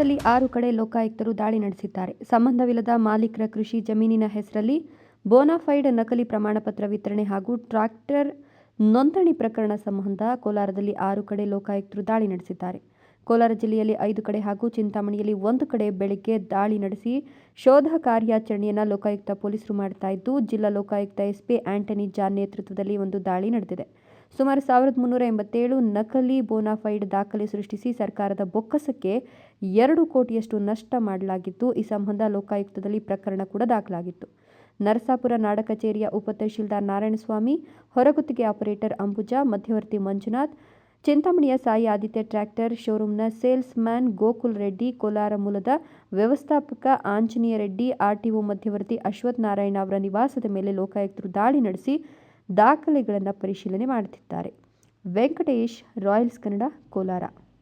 ಕೋಲಾರದಲ್ಲಿ ಆರು ಕಡೆ ಲೋಕಾಯುಕ್ತರು ದಾಳಿ ನಡೆಸಿದ್ದಾರೆ. ಸಂಬಂಧವಿಲ್ಲದ ಮಾಲೀಕರ ಕೃಷಿ ಜಮೀನಿನ ಹೆಸರಲ್ಲಿ ಬೋನಾಫೈಡ್ ನಕಲಿ ಪ್ರಮಾಣಪತ್ರ ವಿತರಣೆ ಹಾಗೂ ಟ್ರಾಕ್ಟರ್ ನೋಂದಣಿ ಪ್ರಕರಣ ಸಂಬಂಧ ಕೋಲಾರದಲ್ಲಿ ಆರು ಕಡೆ ಲೋಕಾಯುಕ್ತರು ದಾಳಿ ನಡೆಸಿದ್ದಾರೆ. ಕೋಲಾರ ಜಿಲ್ಲೆಯಲ್ಲಿ ಐದು ಕಡೆ ಹಾಗೂ ಚಿಂತಾಮಣಿಯಲ್ಲಿ ಒಂದು ಕಡೆ ಬೆಳಗ್ಗೆ ದಾಳಿ ನಡೆಸಿ ಶೋಧ ಕಾರ್ಯಾಚರಣೆಯನ್ನು ಲೋಕಾಯುಕ್ತ ಪೊಲೀಸರು ಮಾಡ್ತಾ ಇದ್ದು, ಜಿಲ್ಲಾ ಲೋಕಾಯುಕ್ತ ಎಸ್ಪಿ ಆಂಟನಿ ಜಾನ್ ನೇತೃತ್ವದಲ್ಲಿ ಒಂದು ದಾಳಿ ನಡೆದಿದೆ. ಸುಮಾರು ಸಾವಿರದ ಮುನ್ನೂರ ಎಂಬತ್ತೇಳು ನಕಲಿ ಬೋನಾಫೈಡ್ ದಾಖಲೆ ಸೃಷ್ಟಿಸಿ ಸರ್ಕಾರದ ಬೊಕ್ಕಸಕ್ಕೆ ಎರಡು ಕೋಟಿಯಷ್ಟು ನಷ್ಟ ಮಾಡಲಾಗಿತ್ತು. ಈ ಸಂಬಂಧ ಲೋಕಾಯುಕ್ತದಲ್ಲಿ ಪ್ರಕರಣ ಕೂಡ ದಾಖಲಾಗಿತ್ತು. ನರಸಾಪುರ ನಾಡ ಕಚೇರಿಯ ಉಪ ತಹಶೀಲ್ದಾರ್ ನಾರಾಯಣಸ್ವಾಮಿ, ಹೊರಗುತ್ತಿಗೆ ಆಪರೇಟರ್ ಅಂಬುಜಾ, ಮಧ್ಯವರ್ತಿ ಮಂಜುನಾಥ್, ಚಿಂತಾಮಣಿಯ ಸಾಯಿ ಆದಿತ್ಯ ಟ್ರ್ಯಾಕ್ಟರ್, ಶೋರೂಮ್ನ ಸೇಲ್ಸ್ ಮ್ಯಾನ್ ಗೋಕುಲ್ ರೆಡ್ಡಿ, ಕೋಲಾರ ಮೂಲದ ವ್ಯವಸ್ಥಾಪಕ ಆಂಜನೇಯ ರೆಡ್ಡಿ ಆರ್ಟಿಒ ಮಧ್ಯವರ್ತಿ ಅಶ್ವಥ್ ನಾರಾಯಣ ಅವರ ನಿವಾಸದ ಮೇಲೆ ಲೋಕಾಯುಕ್ತರು ದಾಳಿ ನಡೆಸಿ ದಾಖಲೆಗಳನ್ನು ಪರಿಶೀಲನೆ ಮಾಡುತ್ತಿದ್ದಾರೆ ವೆಂಕಟೇಶ್ ರಾಯಲ್ಸ್ ಕನ್ನಡ ಕೋಲಾರ.